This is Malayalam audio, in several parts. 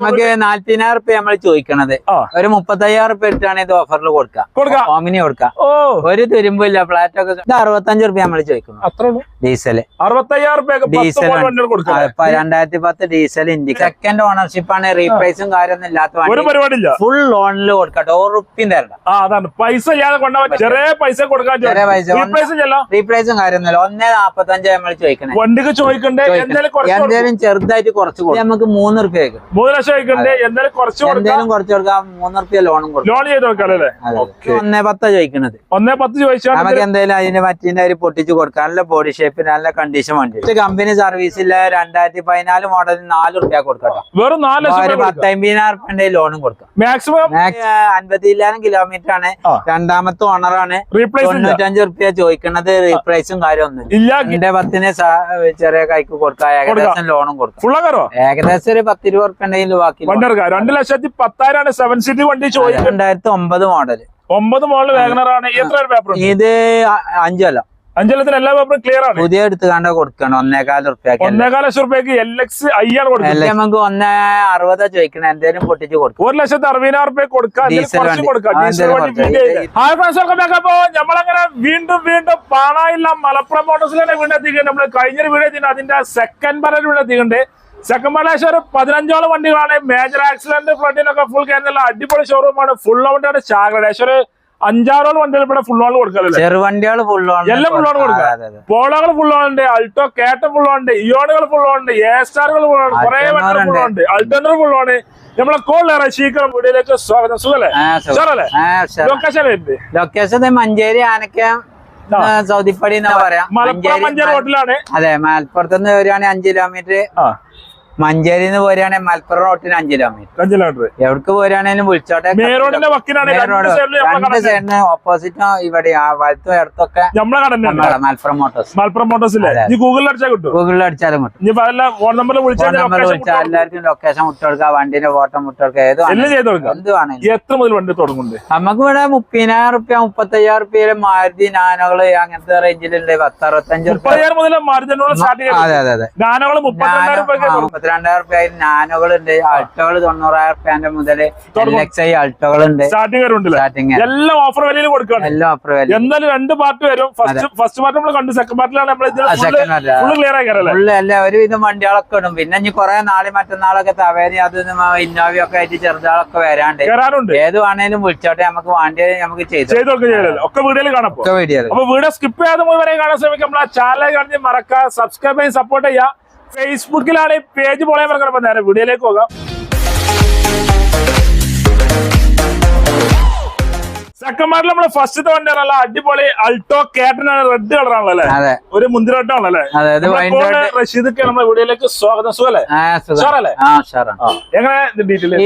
നമുക്ക് നാല്പതിനായിരം റുപ്യ നമ്മൾ ചോദിക്കണത്. ഒരു മുപ്പത്തയ്യായിരം റുപ്യ ഇട്ടാണ് ഇത് ഓഫറിൽ കൊടുക്കുക ഹോമിനി ഓമിനി കൊടുക്കാം. ഓ. ഒരു തുരുമ്പില്ല ഫ്ലാറ്റ് ഒക്കെ ഇത് അറുപത്തഞ്ച് റുപ്യ നമ്മൾ ചോദിക്കണം ഡീസൽ. ഡീസൽ കൊടുക്കാം. രണ്ടായിരത്തി പത്ത് ഡീസൽ ഇന്ത്യ സെക്കൻഡ് ഓണർഷിപ്പ് ആണ്. റീപ്രൈസും കാര്യമൊന്നും ഇല്ലാത്ത ഫുൾ ലോണിൽ കൊടുക്കട്ടെ ഒരു റുപ്യം തരണം പൈസ ചെറിയ പൈസ കൊടുക്കാൻ ചെറിയ പൈസ. റീപ്ലേസ് റീപ്രൈസും കാര്യമൊന്നുമില്ല ഒന്നേ നാപ്പത്തഞ്ച് നമ്മൾ ചോദിക്കണേ. വണ്ടിക്ക് ചോദിക്കണ്ടേ? കൊടുക്കും. ചെറുതായിട്ട് കുറച്ച് കൊടുക്കും. നമുക്ക് മൂന്ന് റുപ്യ മൂന്ന് ലക്ഷം ചോദിക്കണ്ടേ? എന്തായാലും കുറച്ച് കൊടുക്കാം. എന്തേലും കുറച്ച് കൊടുക്കാം. മൂന്ന് റുപ്യ ലോണും കൊടുക്കാം. ലോൺ ചെയ്ത്. ഓക്കെ ഒന്നേ പത്താ ചോദിക്കണത്. ഒന്നേ പത്ത് ചോദിച്ചാൽ നമുക്ക് എന്തായാലും അതിന് പറ്റിന്റെ ഒരു പൊട്ടിച്ച് കൊടുക്കാം. നല്ല ബോഡി ഷേപ്പ് നല്ല കണ്ടീഷൻ വണ്ടി കമ്പനി സർവീസിൽ രണ്ടായിരത്തി പതിനാല് മോഡൽ നാല് റുപ്യ കൊടുക്കാം വെറും നാല് ഒരു പത്തമ്പതിനായിരം റുപ്യന്റെ ലോണും കൊടുക്കാം. മാക്സിമം അൻപത്തിയില്ലായിരം കിലോമീറ്റർ ആണ്. രണ്ടാമത്തെ ഓണറാണ് തൊണ്ണൂറ്റഞ്ച് റുപ്യ ചോദിക്കണത് റീപ്രൈസും കാര്യമൊന്നും ഇല്ല. എന്റെ പത്തിന് ചെറിയ കൈക്ക് കൊടുക്കാം. ഏകദേശം ലോണും കൊടുക്കാം. ഏകദേശം ഒരു പത്തിരുപത് റുപ്യ ഉണ്ടെങ്കിൽ ബാക്കി വണ്ടി രണ്ട് ലക്ഷത്തി പത്തായിരമാണ് സെവൻ സീറ്റ് വണ്ടി ചോദിച്ചത്. രണ്ടായിരത്തി ഒമ്പത് മോഡൽ ഒമ്പത് മോഡൽ വേഗനറാണ് എത്ര പേപ്പർ ഇത് അഞ്ചല്ല അഞ്ചലത്തിന് എല്ലാ പേപ്പറും ക്ലിയർ ആണ്. പുതിയ എടുത്ത് കണ്ട കൊടുക്കണം ഒന്നേകാൽ റുപ്യക്ക് ഒന്നേകാല ലക്ഷം റുപ്യക്ക് എൽ എക്സ് കൊടുക്കുന്നത്. നമുക്ക് ഒന്നേ അറുപതാ ചോദിക്കണം. എന്തേലും പൊട്ടിച്ച് കൊടുക്കും. ഒരു ലക്ഷത്തി അറുപതിനായിരം റുപ്യ കൊടുക്കാം. നമ്മളങ്ങനെ വീണ്ടും വീണ്ടും പാണായില്ല മലപ്പുറം മോട്ടോഴ്സിലാണ് വീണ്ടും എത്തിക്കുന്നത് നമ്മൾ കഴിഞ്ഞൊരു വീഡിയോ അതിന്റെ സെക്കൻഡ് പാർട്ട് വീണ്ടും ഒരു പതിനഞ്ചോളം വണ്ടികളാണ്. മേജർ ആക്സിഡന്റ് ഫ്രണ്ടിനൊക്കെ ഫുൾ കയറുന്നുള്ള അടിപൊളി ഷോറൂമാണ് ഫുൾ ഔട്ടാണ് ഒരു അഞ്ചാറോളം വണ്ടികൾ ഇവിടെ ഫുൾ ഓൺ കൊടുക്കാറില്ല? ചെറുവണ്ടികൾ ഫുൾ എല്ലാം ഫുൾ ഓൺ കൊടുക്കുക പോളകൾ ഫുൾ ഉണ്ട് അൾട്ടോ കേട്ട ഫുൾ ഉണ്ട് ഇയോണുകൾ ഫുൾ ഉണ്ട് എ സ്റ്റാറുകൾ ഫുൾ ഓൺ കുറെ വണ്ടികൾ ഫുൾ ഉണ്ട്. അൾട്ടോണർ ഫുൾ ഓൺ നമ്മളെ കോളിലേറെ ശീക്കരം വീഡിയോയിലേക്ക് സ്വാഗതം. സുഖല്ലേ? സുഖല്ലേ ലൊക്കേഷൻ ലൊക്കേഷൻ മഞ്ചേരി ആനക്ക. സൗദിപ്പടി എന്നാ പറയാ. മലപ്പുറം മഞ്ചേരി ഹോട്ടലാണ് അതെ മലപ്പുറത്ത് നിന്ന് വരികയാണെങ്കിൽ അഞ്ച് കിലോമീറ്റർ ആ മഞ്ചേരിയിൽ നിന്ന് പോരുകയാണെങ്കിൽ മലപ്പുറം റോട്ടിന് അഞ്ച് കിലോമീറ്റർ അഞ്ച് കിലോമീറ്റർ എവിടേക്ക് പോരുകയാണെങ്കിലും വിളിച്ചോട്ടെ. രണ്ട് സൈഡിന് ഓപ്പോസിറ്റും ഇവിടെ ആ വലത്തും ഇടത്തൊക്കെ മലപ്പുറം മോട്ടോഴ്സ് മലപ്പുറം മോട്ടോസ് ഗൂഗിളിൽ അടിച്ചാൽ കിട്ടും ഗൂഗിളിൽ അടിച്ചാലും കിട്ടും. ഫോൺ വിളിച്ചാൽ നമ്പർ ലൊക്കേഷൻ വിളിച്ചാൽ എല്ലാവർക്കും ലൊക്കേഷൻ വിട്ടുകൊടുക്കുക വണ്ടിന്റെ ഫോട്ടോ വിട്ടുകൊടുക്കുക ഏത് എന്ത് വേണമെങ്കിലും എത്ര മുതൽ വണ്ടി തുടങ്ങുന്നുണ്ട്? നമുക്ക് ഇവിടെ മുപ്പതിനായിരം റുപ്യ മുപ്പത്തി അയ്യായിരം റുപ്യയിലെ മാരുതി നാനോകൾ അങ്ങനത്തെ റേഞ്ചിലുണ്ട് പത്ത് അറുപത്തഞ്ച് റുപ്യ. അതെ അതെ അതെ. നാനോകൾ മുപ്പത്തിരണ്ടായിരം രൂപയ്ക്ക് റുപ്യ നാനോകൾ ഉണ്ട് അൾട്ടോകൾ തൊണ്ണൂറായിരം റുപ്യന്റെ മുതൽ എക്സ് ഐ സ്റ്റാർട്ടിങ് വരുന്നുണ്ടല്ലേ സ്റ്റാർട്ടിങ് എല്ലാം ഓഫർ വിലയിൽ കൊടുക്കണം. എല്ലാം ഓഫർ വില എന്തായാലും രണ്ട് പാർട്ട് വരും. ഫസ്റ്റ് ഫസ്റ്റ് പാർട്ട് നമ്മൾ കണ്ടു. സെക്കൻഡ് പാർട്ടിലാണ് നമ്മൾ ക്ലിയർ ഫുള്ള് അല്ല ഒരുവിധം വണ്ടികളൊക്കെ ഇടും. പിന്നെ ഇനി കുറെ നാളെ മറ്റന്നാളൊക്കെ തവേരി അത് ഇന്നോവയൊക്കെ ആയിട്ട് ചെറുതാളൊക്കെ വരാണ്ട്. ഏത് വേണേലും വിളിച്ചോട്ടെ. നമുക്ക് വണ്ടി നമുക്ക് ചെയ്തു ഒക്കെ വീഡിയോയിൽ കാണപ്പോ വീഡിയോ സ്കിപ്പ് ചെയ്യാതെ മുഴുവൻ കാണാൻ ശ്രമിക്കാം നമ്മളെ ചാനൽ കാണിച്ച് മറക്കുക സബ്സ്ക്രൈബ് ചെയ്ത് സപ്പോർട്ട് ചെയ്യുക. ഫേസ്ബുക്കിലാണ് പേജ് പോളെ പറഞ്ഞപ്പോൾ നേരെ വീഡിയോയിലേക്ക് പോകാം. സെക്കൻഡ് നമ്മൾ ഫസ്റ്റത്തെ വണ്ടി നല്ല അടിപൊളി അൾട്ടോ കേട്ടനാണ് റെഡ് കളർ അല്ലേ? അതെ. ഒരു മുന്തിരി അതെ റഷീദ് നമ്മുടെ വീഡിയോയിലേക്ക് സ്വാഗതം. സുഖല്ലേ? എങ്ങനെ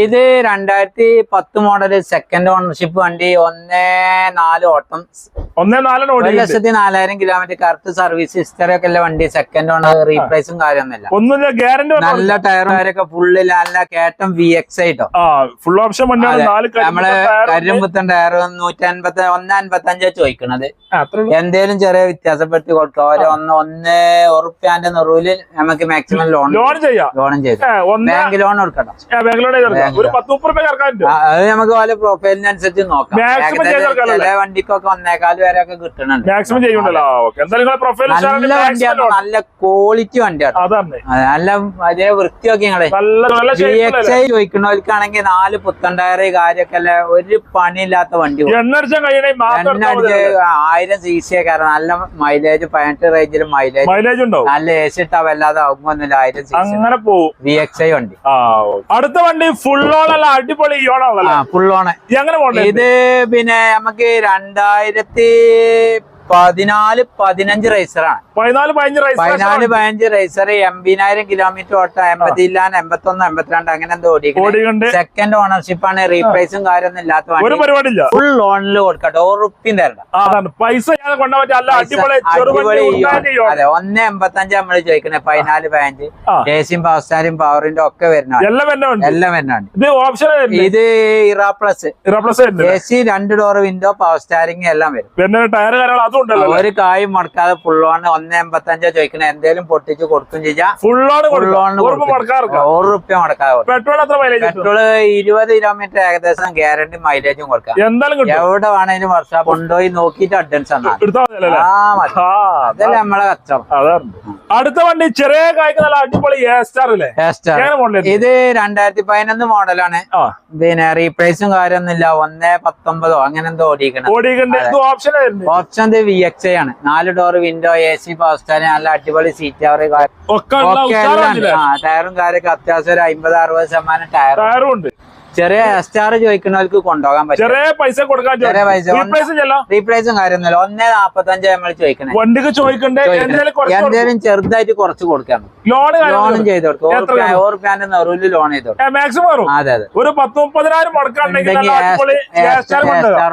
ഇത് രണ്ടായിരത്തി പത്ത് മോഡൽ സെക്കൻഡ് ഓണർഷിപ്പ് വണ്ടി ഒന്നേ നാല് ഓട്ടം ഒന്നേ നാലാണ് ഒരു ലക്ഷത്തി നാലായിരം കിലോമീറ്റർ കറക്റ്റ് സർവീസ് ഹിസ്റ്ററി ഒക്കെ ഉള്ള വണ്ടി. സെക്കൻഡ് ഓണർ റീപ്ലേസും കാര്യമൊന്നുമില്ല. ഒന്നുമില്ല ഗ്യാരണ്ടി നല്ല ടയറുകാരൊക്കെ ഫുള്ള് നല്ല കേട്ടം വി എക്സ് ആയിട്ടോ ഫുൾ ഓപ്ഷൻ നമ്മൾ കരിമ്പുത്തൻ ടയർ നൂറ്റി അൻപത്തി ഒന്ന് അൻപത്തി അഞ്ചാ ചോദിക്കണത്. എന്തേലും ചെറിയ വ്യത്യാസപ്പെടുത്തി കൊടുക്കാം. ഒരു ഒന്ന് ഒന്ന് ഉറുപ്പ്യാന്റെ നെറുവിൽ നമുക്ക് മാക്സിമം ലോൺ ലോൺ ചെയ്യാം. ലോണും ചെയ്തു. ബാങ്ക് ലോൺ കൊടുക്കണം. അത് നമുക്ക് പോലെ പ്രൊഫൈലിനനുസരിച്ച് നോക്കാം. വണ്ടിക്കൊക്കെ ഒന്നേകാൽ വരെ ഒക്കെ കിട്ടണുണ്ട്. മാക്സിമം ചെയ്യുന്നുണ്ടല്ലോ. ഓക്കെ. എന്തായാലും പ്രൊഫൈൽ നല്ല വണ്ടിയാണ്. നല്ല ക്വാളിറ്റി വണ്ടിയാണ്. നല്ല അതേ വൃത്തിയൊക്കെ ഞങ്ങൾ. ചോദിക്കണവർക്കാണെങ്കിൽ നാല് പുത്തൻ ടയർ കാര്യമൊക്കെ അല്ല? ഒരു പണിയില്ലാത്ത വണ്ടി ആയിരം സി സി ഒക്കെ നല്ല മൈലേജ് പതിനെട്ട് റേഞ്ചിൽ മൈലേജ് മൈലേജ് ഉണ്ടോ നല്ല എ സി ഇട്ടാ വല്ലാതെ ആകുമ്പോ ആയിരം സി അങ്ങനെ വി എക്സ് ഐ വണ്ടി. അടുത്ത വണ്ടി ഫുൾ ഓണല്ല അടിപൊളി ഫുൾ എങ്ങനെ പോണ്ടേ ഇത് പിന്നെ നമുക്ക് രണ്ടായിരത്തി Eh, പതിനാല് പതിനഞ്ച് റേസറാണ് പതിനാല് പതിനഞ്ച് പതിനാല് റൈസ് പതിനഞ്ച് റേസർ എൺപതിനായിരം കിലോമീറ്റർ ഓട്ട എൺപത്തി ഇല്ലാൻ എൺപത്തി ഒന്ന് എൺപത്തിരണ്ട് അങ്ങനെ എന്തോ ഓടിക്കുന്നത് സെക്കൻഡ് ഓണർഷിപ്പ് ആണ് റീപ്രൈസും കാര്യമൊന്നും ഇല്ലാത്ത ഒരു ഫുൾ ലോണിൽ കൊടുക്കട്ടെ ആ, അതാണ്. പൈസ. അതെ ഒന്ന് എൺപത്തഞ്ച് നമ്മൾ ചോദിക്കണേ പതിനാല് പതിനഞ്ച്. ഏസിയും പവർ സ്റ്റാരും പവറിന്റെ ഒക്കെ വരുന്നതാണ് എല്ലാം വരുന്നുണ്ട് ഇത് option plus era plus A C രണ്ട് ഡോർ വിൻഡോ പവർ സ്റ്റാരിങ് എല്ലാം വരും. പിന്നെ ടയർ ഉണ്ടല്ലോ ഒരു കായും മുടക്കാതെ ഫുള്ളോണ് ഒന്ന് എൺപത്തഞ്ചോ ചോദിക്കണേ. എന്തേലും പൊട്ടിച്ച് കൊടുക്കും ചെയ്യാം. മടക്കാർക്കാം ഒരു റുപ്യ മുടക്കാതെ പെട്രോൾ എത്ര മൈലേജ് പെട്രോൾ പെട്രോൾ ഇരുപത് കിലോമീറ്റർ ഏകദേശം ഗ്യാരണ്ടി മൈലേജും കൊടുക്കാം. എന്തായാലും എവിടെ വേണേലും വർഷം കൊണ്ടുപോയി നോക്കിയിട്ട് അഡ്വാൻസ് തന്നാൽ ആ അതല്ലേ നമ്മളെ കച്ചവടം. അടുത്ത വണ്ടി ചെറിയ കായ്ക്ക് നല്ല അടിപൊളി അല്ലേ? ഇത് രണ്ടായിരത്തി പതിനൊന്ന് മോഡലാണ് പിന്നെ റീപ്ലേസും കാര്യമൊന്നുമില്ല. ഒന്നേ പത്തൊമ്പതോ അങ്ങനെ എന്തോ ഓടിക്കണം ഓപ്ഷൻ ഓപ്ഷൻ വി എക്സ് ആണ്. നാല് door window A C fast നല്ല അടിപൊളി സീറ്റ് അവർ ടയറും കാര്യമൊക്കെ അത്യാവശ്യം ഒരു അമ്പത് അറുപത് ശതമാനം ടയർ ടയറും ഉണ്ട്. ചെറിയ സ്റ്റാർ ചോദിക്കുന്നവർക്ക് കൊണ്ടുപോകാൻ പറ്റും. ചെറിയ പൈസ കൊടുക്കാൻ ചെറിയ പൈസ. റീപ്ലേസ് കാര്യമൊന്നുമില്ല. ഒന്നേ നാപ്പത്തഞ്ച് നമ്മൾ ചോദിക്കണേ. വണ്ടിക്ക് ചോദിക്കണ്ടേ? എന്തെങ്കിലും എന്തേലും ചെറുതായിട്ട് കുറച്ച് കൊടുക്കാം. ലോണും ചെയ്ത് കൊടുക്കും. എത്ര ഓർ റുപ്യാന്റെ നെറുവിൽ ലോൺ ചെയ്ത് കൊടുക്കും. അതെ അതെ. ഒരു പത്ത് മുപ്പതിനായിരം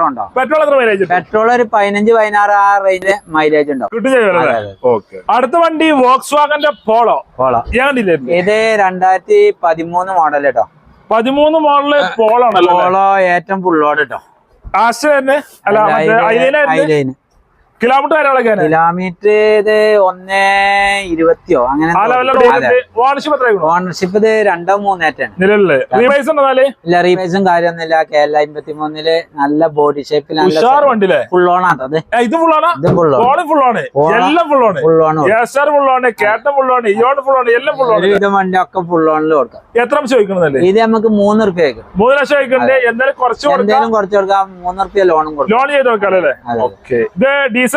ഉണ്ടോ. പെട്രോൾ ഒരു പതിനഞ്ച് പതിനാറ് ആ റേഞ്ച് മൈലേജ്? ഓക്കെ അടുത്ത വണ്ടി വോക്സ് വാഗന്റെ പോളോ പോളോ ഇത് രണ്ടായിരത്തി പതിമൂന്ന് മോഡൽ കേട്ടോ പതിമൂന്ന് മോഡൽ പോളാണല്ലോ ഏറ്റവും ഫുള്ളോട് കേട്ടോ ആശ തന്നെ? അല്ല ഐലൈന് കിലോമീറ്റർ കാര്യങ്ങളൊക്കെ കിലോമീറ്റർ ഇത് ഒന്നേ ഇരുപത്തിയോ അങ്ങനെ ഓണർഷിപ്പ് ഇത് രണ്ടോ മൂന്നേറ്റാണ് ഇല്ല റീപൈസും കാര്യമൊന്നുമില്ല. കെ എൽ അമ്പത്തി മൂന്നിൽ നല്ല ബോഡി ഷേപ്പിൽ ഫുൾ ഓൺ ഇത് ഫുൾ ഓൺ ഫുള്ളാണ് പോള. എല്ലാം ഫുൾ ഓൺ എസ്ആർ ഫുൾ കേട്ടൻ ഇയോട് ഫുൾ എല്ലാം വണ്ടി ഒക്കെ ഫുൾ ഓണിൽ കൊടുക്കാം. എത്ര ഇത് നമുക്ക് മൂന്ന് റുപ്യ മൂന്ന് ലക്ഷം ചോദിക്കണ്ടേ എന്തായാലും കുറച്ച് കുറച്ച് കൊടുക്കാം. മൂന്ന് റുപ്യ ലോണും കൊടുക്കാം. ലോൺ ചെയ്ത് വെക്കാം അല്ലേ? അതെ. ഓക്കെ ഇത് ഡീസൽ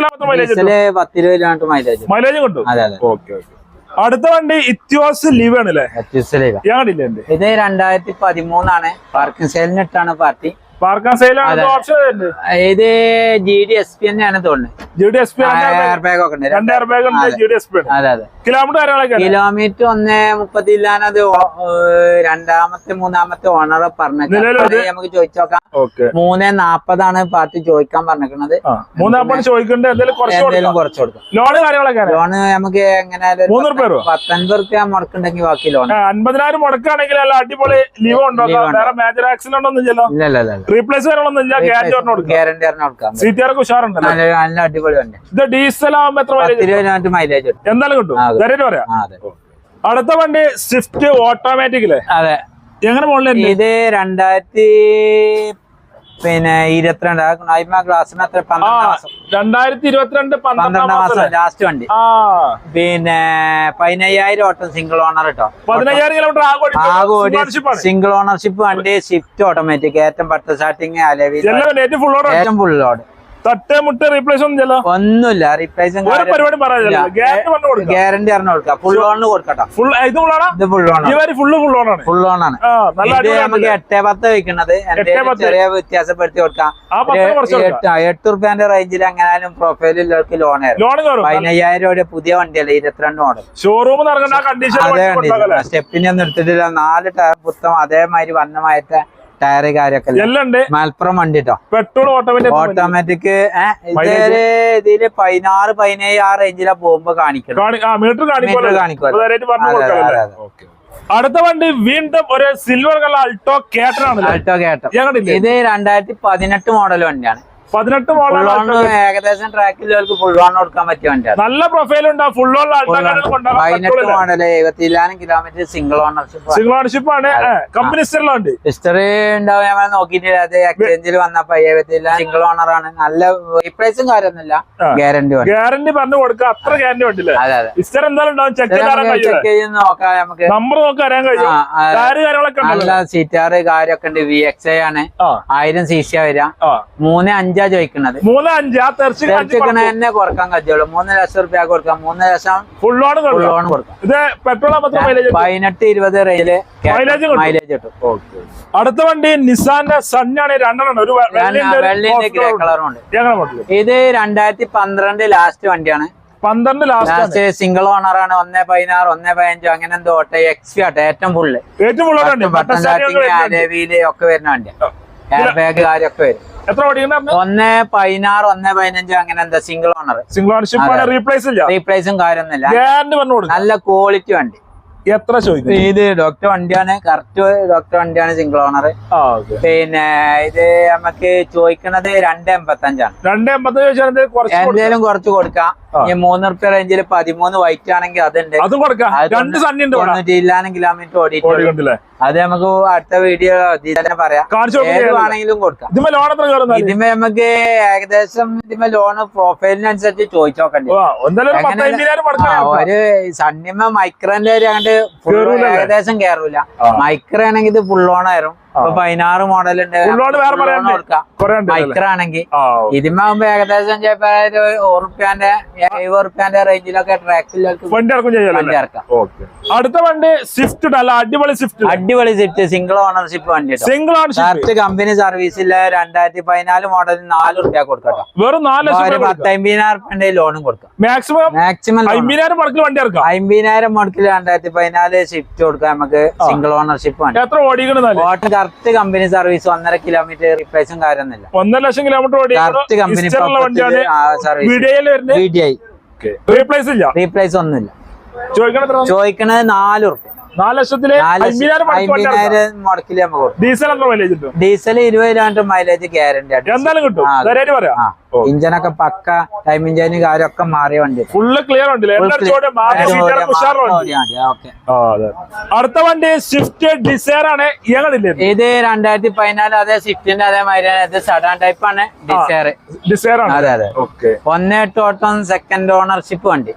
മൈലേജ് കിട്ടും? ഓക്കെ ഓക്കെ അടുത്ത വണ്ടി ഇത്യോസ് ലീവ്. ആണല്ലേ ഇത് രണ്ടായിരത്തി പതിമൂന്നാണ് പാർക്കിംഗ് സെയിലിനിട്ടാണ് പാർട്ടി പാർക്കിംഗ് സെയിലാണ് ഇത് ജി ഡി എസ് പി തന്നെയാണ് തോന്നുന്നത്. G D S P air bag ഒക്കെ ഉണ്ട്. രണ്ട് എയർ ബാഗ് ഉണ്ട് ജി ഡി എസ് പി ഉണ്ട് അതെ അതെ. കിലോമീറ്റർ കാര്യങ്ങളൊക്കെ ഉണ്ട്. കിലോമീറ്റർ ഒന്ന് മുപ്പത്തില്ലാനത് രണ്ടാമത്തെ മൂന്നാമത്തെ ഓണർ പറഞ്ഞത് നമുക്ക് ചോദിച്ചു നോക്കാം ഓക്കെ. മൂന്ന് നാപ്പതാണ് പാർട്ടി ചോദിക്കാൻ പറഞ്ഞിരിക്കുന്നത് എന്തെങ്കിലും കുറച്ച് കൊടുക്കും. ലോണ് കാര്യങ്ങളൊക്കെ ആണ്. ലോണ് നമുക്ക് എങ്ങനെ? പത്തൊൻപത് റുപ്യ മുടക്കുണ്ടെങ്കിൽ ബാക്കി ലോൺ അൻപതിനായിരം മുടക്കാണെങ്കിൽ നല്ല അടിപൊളി ലീവ് ഉണ്ടോ? മേജർ ആക്സിഡന്റ് ഒന്നും ഇല്ല റീപ്ലേസ് കാര്യങ്ങളൊന്നും ഇല്ല. ഗ്യാരണ്ടി പറഞ്ഞു കൊടുക്കാം. സീറ്റുകാർക്ക് ഉഷാറുണ്ടല്ലോ. നല്ല നല്ല അടിപൊളി വണ്ടി. ഇത് ഡീസൽ ആവുമ്പോ എത്ര മൈലേജ് പത്തിരുപത് കിലോമീറ്റർ മൈലേജ് കിട്ടും. എന്തായാലും കിട്ടും. ആ, അതെ. ധൈര്യം പറയാം. അടുത്ത വണ്ടി സ്വിഫ്റ്റ് ഓട്ടോമാറ്റിക്കില്ലേ അതെ. എങ്ങനെ മോളിലുണ്ട് ഇത് രണ്ടായിരത്തി പിന്നെ ഇരുപത്തിരണ്ട്. ക്ലാസ്സിന് അത്ര ആ പന്ത്രണ്ട് മാസം. രണ്ടായിരത്തി ഇരുപത്തിരണ്ട് പന്ത്രണ്ടാം മാസം ലാസ്റ്റ് വണ്ടി. പിന്നെ പതിനയ്യായിരം ഓട്ടം സിംഗിൾ ഓണർ കേട്ടോ പതിനയ്യായിരം കിലോമീറ്റർ ആകെ ഓടി സിംഗിൾ ഓണർഷിപ്പ് വണ്ടി സ്വിഫ്റ്റ് ഓട്ടോമാറ്റിക് ഏറ്റവും പട്ട് സ്റ്റാർട്ടിങ് അലവി ഏറ്റവും ഫുൾ ലോഡ് തട്ട് മുട്ട് റീപ്ലേസ് ഒന്നും ചെല്ലോ ഒന്നുമില്ല റീപ്ലേസ് പരിപാടി പറയാനില്ല ഗ്യാരണ്ടി പറഞ്ഞു കൊടുക്കാം. ഫുൾ ഓണിന് കൊടുക്കട്ടോ. ഫുൾ ഇത് ഫുള്ളാണ് ഇത് ഫുൾ ഓൺ ഈ വരി ഫുള്ള് ഫുൾ ഓണാണ് ഫുൾ ഓണാണ് ഇത് നമുക്ക് എട്ടേ പത്ത് വെക്കുന്നത്. ചെറിയ വ്യത്യാസപ്പെടുത്തി കൊടുക്കാം. എട്ട് റുപ്യന്റെ റേഞ്ചിൽ എങ്ങനെയാലും പ്രൊഫൈലിലേക്ക് ലോൺ ആയിരുന്നു. ലോൺ പതിനയ്യായിരം രൂപയുടെ പുതിയ വണ്ടിയല്ലേ ഇരുപത്തിരണ്ട് മോഡൽ ഷോറൂം അതേ കണ്ടീഷൻ സ്റ്റെപ്പിനെ ഒന്നും എടുത്തിട്ടില്ല. നാല് ടയർ പുത്തം അതേമാതിരി വന്നമായിട്ട് ടയർ കാര്യമൊക്കെ ഇല്ല. എല്ലാം ഉണ്ട് മലപ്പുറം വണ്ടി കേട്ടോ പെട്രോൾ ഓട്ടോമാറ്റിക് ഓട്ടോമാറ്റിക് ഇതിൽ പതിനാറ് പതിനേഴ് ആ റേഞ്ചിലാ പോകുമ്പോ കാണിക്കണം മീറ്റർ കാണിക്കുമല്ലോ. അടുത്ത വണ്ടി വീണ്ടും ഒരു സിൽവർ കളർ അൾട്ടോ കേട്ടോ കേട്ടോ ഇത് രണ്ടായിരത്തി പതിനെട്ട് മോഡൽ വണ്ടിയാണ്. പതിനെട്ട് ഏകദേശം ട്രാക്കിലേക്ക് ഫുൾ ഓൺ കൊടുക്കാൻ പറ്റിയ വണ്ടിയാണ്. നല്ല പ്രൊഫൈൽ ഉണ്ട്. ഫുൾ ഓൺ പതിനെട്ട് Alto model എഴുപത്തില്ലാനും kilometre single ownership single ownership ആണ്. കമ്പനി സ്റ്ററിലുണ്ട് ഹിസ്റ്ററി ഉണ്ടാവും. നമ്മൾ നോക്കിയിട്ടില്ല. അത് എക്സ്ചേഞ്ചിൽ വന്നപ്പോ എഴുപത്തില്ല സിംഗിൾ ഓണർ ആണ്. നല്ല റീപ്ലേസും കാര്യമൊന്നുമില്ല. ഗ്യാരണ്ടി ഗ്യാരണ്ടി പറഞ്ഞു കൊടുക്കുക. അത്ര ഗ്യാരണ്ടി ഉണ്ടല്ലേ ഇസ്റ്റർ എന്തായാലും ചെക്ക് ചെയ്ത് ചെക്ക് ചെയ്ത് നോക്കാം നമുക്ക്. നമ്പർ നോക്കാൻ അറിയാൻ കഴിയും. നല്ല സീറ്റാറ് കാര്യമൊക്കെ ഉണ്ട്. വി എക്സ് ഐ ആണ്. ആയിരം സി സി വരാം മൂന്ന് അഞ്ചാ ചോദിക്കുന്നത്. മൂന്ന് അഞ്ച് ആ തെറിച്ച് തെരച്ചിക്കണ തന്നെ കുറയ്ക്കാൻ കഴിയുള്ളൂ മൂന്ന് ലക്ഷം റുപ്യ കൊടുക്കാം. മൂന്ന് ലക്ഷം ഫുൾ ലോൺ ഫുൾ കൊടുക്കാം കൊടുക്കാം. ഇത് പെട്രോൾ പതിനെട്ട് ഇരുപത് റേഞ്ചിൽ മൈലേജ് കിട്ടും. അടുത്ത വണ്ടി നിസാന്റെ സണ്ണാണ് രണ്ടെണ്ണം ഒരു വെ- വെള്ളിന്റെ ഗ്രേ കളറും ഉണ്ട്. ഇത് രണ്ടായിരത്തി പന്ത്രണ്ട് ലാസ്റ്റ് വണ്ടിയാണ്. പന്ത്രണ്ട് ലാസ്റ്റ് സിംഗിൾ ഓണർ ആണ്. ഒന്നേ പതിനാറ് ഒന്നേ പതിനഞ്ചോ അങ്ങനെ എന്തോ ഓട്ടെ എക്സ് ആട്ടെ ഏറ്റവും ഫുള്ള് ഏറ്റവും വണ്ടി. ബട്ടൺ സ്റ്റാർട്ടിങ് ഒക്കെ വരുന്ന വണ്ടിയാണ് എയർ ബാഗ് കാര്യമൊക്കെ വരും. എത്ര ഓടിക്കണ്ട ഒന്നേ പതിനാറ് ഒന്നേ പതിനഞ്ചോ അങ്ങനെ എന്താ സിംഗിൾ ഓണർ സിംഗിൾ ഓണർഷിപ്പ് ആണ് റീപ്ലേസ് ഇല്ല? റീപ്ലേസും കാര്യമൊന്നുമില്ല. ഗ്യാരണ്ടി പറഞ്ഞു കൊടുക്കും. നല്ല ക്വാളിറ്റി വണ്ടി. എത്ര ചോദിക്കും ഇത് ഡോക്ടർ വണ്ടിയാണ് കറക്റ്റ് ഡോക്ടർ വണ്ടിയാണ് സിംഗിൾ ഓണർ പിന്നെ ഇത് നമുക്ക് ചോദിക്കണത് രണ്ട് എൺപത്തി അഞ്ചാണ് രണ്ട് എൺപത്തി എന്തേലും കുറച്ച് കൊടുക്കാം. ഈ മൂന്ന് റുപ്യ റേഞ്ചിൽ പതിമൂന്ന് വൈറ്റ് ആണെങ്കിൽ അതുണ്ട്. അതും കൊടുക്കാം. അത് രണ്ട് സണ്ണി ഉണ്ട് ഇവിടെ. തൊണ്ണൂറ്റി ഇല്ലാനും കിലോമീറ്റർ അത് നമുക്ക് അടുത്ത വീഡിയോ തന്നെ പറയാം. കൊടുക്കാം. വേണമെങ്കിലും കൊടുക്കാം. ഇതുമ്പോ ലോൺ ഇതിമേ നമുക്ക് ഏകദേശം ഇതിമേ ലോണ് പ്രൊഫൈലിനനുസരിച്ച് ചോദിച്ചു നോക്കണ്ടേ എന്തായാലും ഒരു സണ്ണിമ മൈക്രോന്റെ ഒരു അങ്ങോട്ട്? ഏകദേശം കേറൂല. മൈക്രോ ആണെങ്കിൽ ഇത് ഫുൾ ലോൺ ഇപ്പൊ പതിനാറ് മോഡൽ ഉണ്ട്. മൈക്രോ ആണെങ്കിൽ ഇതിമാകുമ്പോ ഏകദേശം ഉറുപ്പ്യാന്റെ ഉറുപ്പ്യാന്റെ റേഞ്ചിലൊക്കെ ട്രാക്കിലൊക്കെ വണ്ടി ഇറക്കും അടുത്ത വണ്ടി സ്വിഫ്റ്റ് അല്ല? അടിപൊളി സ്വിഫ്റ്റ് അടിപൊളി സ്വിഫ്റ്റ് സിംഗിൾ ഓണർഷിപ്പ് വണ്ടി സിംഗിൾ ഓണർഷിപ്പ് കമ്പനി സർവീസിൽ രണ്ടായിരത്തി പതിനാല് മോഡൽ നാല് റുപ്യ കൊടുക്കട്ടോ വെറും നാല് പത്തമ്പതിനായിരം റുപ്യന്റെ ലോണും കൊടുക്കാം. മാക്സിമം മാക്സിമം അമ്പതിനായിരം മുടക്കിൽ വണ്ടി ഇറക്കാം. അമ്പതിനായിരം മുടക്കിൽ രണ്ടായിരത്തി പതിനാല് സ്വിഫ്റ്റ് കൊടുക്കാം നമുക്ക് സിംഗിൾ ഓണർഷിപ്പ് വണ്ടി. എത്ര ഓടിക്കണം കറക്റ്റ് കമ്പനി സർവീസ് ഒന്നര കിലോമീറ്റർ റിപ്ലേസും കാര്യമൊന്നുമില്ല. ഒന്നര ലക്ഷം kilometre correct company service replace ഇല്ല? റീപ്ലേസ് ഒന്നുമില്ല. ചോദിക്കണത് നാല് റുപ്യ നാല് ലക്ഷത്തിൽ ഡീസൽ എത്ര മൈലേജ് കിട്ടും? ഡീസൽ ഇരുപത് കിലോമീറ്റർ മൈലേജ് ഗ്യാരണ്ടി എന്തായാലും കിട്ടും. പറയാം. ഇഞ്ചനൊക്കെ പക്ക ടൈമിംഗ് ഇഞ്ചിന് കാര്യമൊക്കെ മാറിയ വണ്ടി. ഫുള്ള് ക്ലിയർ അടുത്ത വണ്ടി സ്വിഫ്റ്റ് ഡിസൈർ ആണ്. ഇത് രണ്ടായിരത്തി പതിനാല് അതേ സ്വിഫ്റ്റിന്റെ അതേമാതിരി സഡാൻ ടൈപ്പ് ആണ് ഡിസൈർ ഡിസൈർ അതെ അതെ. ഒന്നേ എട്ട് സെക്കൻഡ് ഓണർഷിപ്പ് വണ്ടി.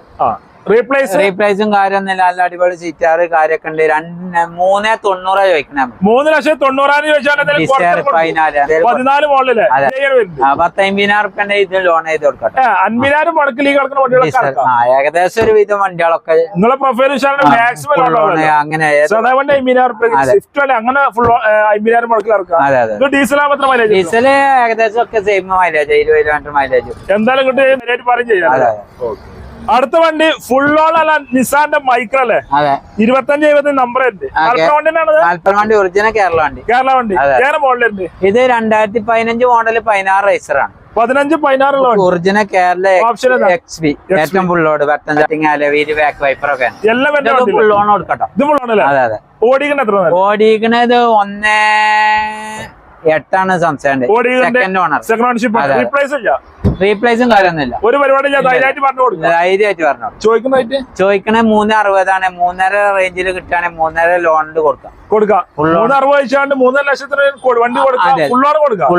റീപ്ലേസ് കാര്യമൊന്നുമില്ല. നല്ല അടിപൊളി സീറ്റാറ് കാര്യമൊക്കെ ഉണ്ട്. രണ്ട് മൂന്നേ തൊണ്ണൂറാ ചോദിക്കണം മൂന്ന് ലക്ഷം തൊണ്ണൂറായിരം ചോദിച്ചാൽ. പതിനാല് മോളിലെ ഇത് ലോൺ ചെയ്ത് കൊടുക്കട്ടെ. അൻപതിനായിരം ഇറക്കാം ഏകദേശം ഒരു വിധം വണ്ടികളൊക്കെ നിങ്ങളെ പ്രൊഫൈൽ അങ്ങനെ. അങ്ങനെ അമ്പതിനായിരം മുടക്കിൽ ഇറക്കാം ഡീസൽ ഡീസൽ ഏകദേശം ഒക്കെ സെയിം മൈലേജ് ഇരുപത് മൈലേജ് എന്തായാലും പറഞ്ഞു ചെയ്യാം അടുത്ത വണ്ടി ഫുൾ ഓൺ അല്ല നിസാന്റെ മൈക്രോ അല്ലേ? ഇരുപത്തഞ്ച് ഇരുപത്തഞ്ച് നമ്പർ ഉണ്ട്. വണ്ടി ഒറിജിനൽ കേരള വണ്ടി കേരള വണ്ടി. വേറെ മോഡലുണ്ട് ഇത് രണ്ടായിരത്തി പതിനഞ്ച് മോഡൽ പതിനാറ് റൈസറാണ് പതിനഞ്ച് പതിനാറുള്ള വണ്ടി. ഒറിജിനൽ കേരള ഏതാ? എക്സ് ബി ഏറ്റവും ഫുള്ളോട് വെട്ടം ബാക്ക് വൈപ്പർ ഒക്കെ. എല്ലാം ലോൺ കൊടുക്കട്ടോ. ഇത് അതെ അതെ. എത്ര നേരം ഓടിക്കണത് ഒന്ന് എട്ടാണ് സംശയം സെക്കൻഡ് ഓണർ റീപ്ലേസും കാര്യമൊന്നുമില്ല. ഒരു പരിപാടി ധൈര്യമായിട്ട് പറഞ്ഞു ചോദിക്കുന്നതായിട്ട് ചോദിക്കണേ മൂന്ന് അറുപതാണ്. മൂന്നര റേഞ്ചിൽ കിട്ടുകയാണെങ്കിൽ മൂന്നര ലോണിന് കൊടുക്കാം. കൊടുക്കാം. മൂന്നര ലക്ഷത്തിന് വണ്ടി കൊടുക്കാം.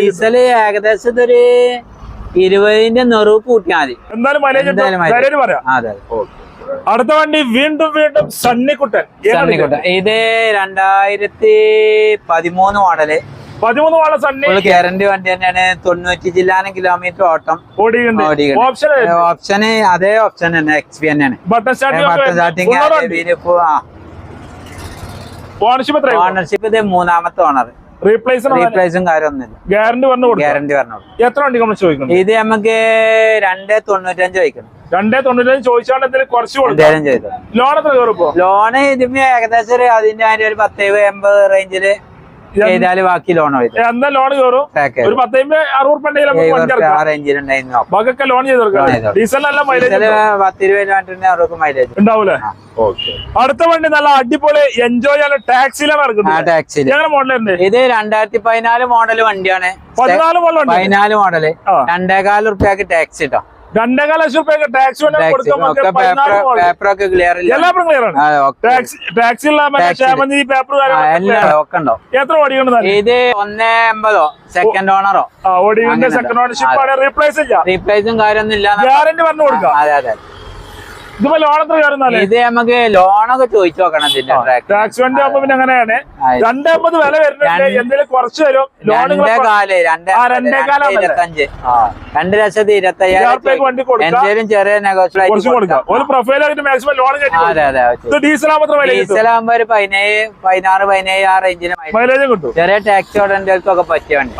ഡീസൽ ഏകദേശം ഇതൊരു ഇരുപതിന്റെ നെറുവ് കൂട്ടിയാൽ മതി. എന്തായാലും. പറയാം. അതെ അതെ. അടുത്ത വണ്ടി വീണ്ടും വീണ്ടും സണ്ണിക്കുട്ടൻ. സണ്ണിക്കുട്ടൻ. ഇത്? രണ്ടായിരത്തി പതിമൂന്ന് മോഡൽ. പതിമൂന്ന് മോഡൽ സണ്ണി. ഗ്യാരണ്ടി വണ്ടി തന്നെയാണ്. തൊണ്ണൂറ്റി ജില്ലാനും കിലോമീറ്റർ ഓട്ടം. ഓപ്ഷൻ ഓപ്ഷന് അതേ ഓപ്ഷൻ തന്നെ എക്സ് പി തന്നെയാണ് ബട്ടൺ സ്റ്റാർട്ടിംഗ് ഓണർഷിപ്പ് ഇത് മൂന്നാമത്തെ ഓണർ റീപ്ലേസ് കാര്യമൊന്നുമില്ല. ഗ്യാരണ്ടി പറഞ്ഞു ഗ്യാരണ്ടി പറഞ്ഞു എത്ര വണ്ടി നമ്മൾ ചോദിക്കുന്നത് ഇത് നമുക്ക് രണ്ട് തൊണ്ണൂറ്റഞ്ച് വയ്ക്കണം രണ്ടേ തൊണ്ണൂറ്റഞ്ച് ചോദിച്ചാണ്ട് എന്തെങ്കിലും കുറച്ച് കൊടുക്കാം. ചെയ്തു. ലോൺ എത്ര കയറിപ്പോ? ലോണ് ഇതിന് ഏകദേശം ഒരു അതിന്റെ ഒരു പത്ത് എൺപത് റേഞ്ചിൽ ചെയ്താൽ ബാക്കി ലോൺ എന്താ ലോൺ കയറും? ഒരു പത്തമ്പത് അറുപത് ബാക്കൊക്കെ ലോൺ ചെയ്ത് മൈലേജ് മൈലേജ് ഉണ്ടാവൂലേ? അടുത്ത വണ്ടി നല്ല അടിപൊളി എൻജോയ് ചെയ്യാൻ ടാക്സിയിലാണ് ആ ഇറക്കുന്നത് ടാക്സിൽ ഞങ്ങളുടെ മോഡലുണ്ട് ഇത് രണ്ടായിരത്തി പതിനാല് മോഡൽ വണ്ടിയാണ്. പതിനാല് മോഡൽ പതിനാല് മോഡൽ രണ്ടേകാൽ റുപ്യക്ക് ടാക്സി കിട്ടോ രണ്ടേകാല ലക്ഷം രൂപയൊക്കെ ടാക്സ് പേപ്പറൊക്കെ ക്ലിയർ ഇല്ല. എല്ലാവരും ക്ലിയർ ആണ്. ആ, ഒക്കെ. ടാക്സി. ക്ഷേമനിധി പേപ്പർ എത്ര ഓടിക്കണം ഇത് ഒന്നേ എൺപതോ സെക്കൻഡ് ഓണറോ ആ ഓടിക്കണ്ട് സെക്കൻഡ് ഓണർഷിപ്പ് റീപ്ലേസ് ചെയ്യാം റീപ്ലേസും കാര്യമൊന്നും ഇല്ല ഗ്യാരണ്ടി പറഞ്ഞു കൊടുക്കാം. അതെ അതെ. ഇതിപ്പോ കയറുന്നാലേ ഇത് നമുക്ക് ലോണൊക്കെ ചോദിച്ചു നോക്കണം ടാക്സ് വണ്ടി ആകുമ്പോ പിന്നെ അങ്ങനെയാണ്. ആ, രണ്ടമ്പത് വില വരുന്നുണ്ട്. എന്തെങ്കിലും കുറച്ച് രണ്ടേ ലക്ഷത്തി ഇരുപത്തി അയ്യായിരം എന്തേലും ചെറിയ ഒരു മാക്സിമം ലോൺ ഡീസൽ ഡീസൽ ആകുമ്പോ ഒരു പതിനേഴ് പതിനാറ് പതിനേഴ് ആ റേഞ്ചിന് മൈലേജും കിട്ടും. ചെറിയ ടാക്സി ഓടേണ്ടവർക്കൊക്കെ പറ്റിയ വണ്ടി.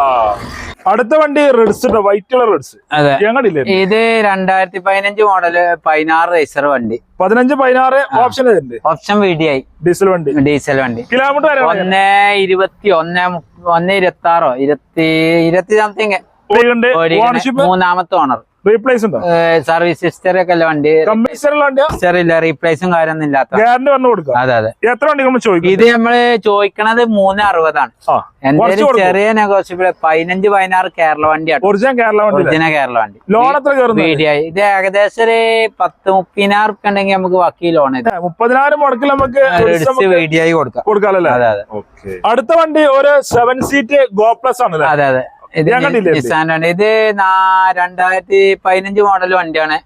അടുത്ത വണ്ടി റെഡ്സ് വൈറ്റ് കളർ റെഡ്സ് ഞങ്ങളില്ലേ? ഇത് രണ്ടായിരത്തി പതിനഞ്ച് മോഡൽ പതിനാറ് റേസർ വണ്ടി. പതിനഞ്ച് പതിനാറ് ഓപ്ഷൻ ഓപ്ഷൻ വീഡിയായി ഡീസൽ വണ്ടി. ഡീസൽ വണ്ടി. കിലോമീറ്റർ ഒന്ന് ഇരുപത്തി ഒന്ന് ഒന്ന് ഇരുപത്തി ആറോ ഇരുപത്തി ഇരുപത്തി സംതിങ് മൂന്നാമത്തെ ഓണർ റീപ്ലേസ് ഉണ്ടോ? സർവീസ് ഹിസ്റ്ററി ഒക്കെ അല്ല വണ്ടി. റീപ്ലേസും കാര്യമൊന്നും ഇല്ലാത്ത ഗ്യാരണ്ടി പറഞ്ഞു കൊടുക്കാം അതെ അതെ. എത്ര വണ്ടി നമ്മൾ ചോദിക്കും? ഇത് നമ്മൾ ചോദിക്കണത് മൂന്ന് അറുപതാണ്. ചെറിയ നെഗോഷ്യബിൾ പതിനഞ്ച് പതിനാറ് കേരള വണ്ടിയാണ്. ഒറിജിനൽ കേരള വണ്ടി ഒറിജിനൽ കേരള വണ്ടി. ലോൺ എത്ര ഇത് ഏകദേശം ഒരു പത്ത് മുപ്പതിനായിരം റുപ്യ ഉണ്ടെങ്കിൽ നമുക്ക് ബാക്കി ലോൺ മുപ്പതിനായിരം മുടക്കിൽ നമുക്ക് എടുത്ത് വീഡിയോ കൊടുക്കാം. കൊടുക്കാമല്ലേ അതെ അതെ. അടുത്ത വണ്ടി ഒരു സെവൻ സീറ്റ് ഗോ പ്ലസ് ആണ് അതെ അതെ. ഇത് രണ്ടായിരത്തി പതിനഞ്ച് മോഡൽ വണ്ടിയാണ്.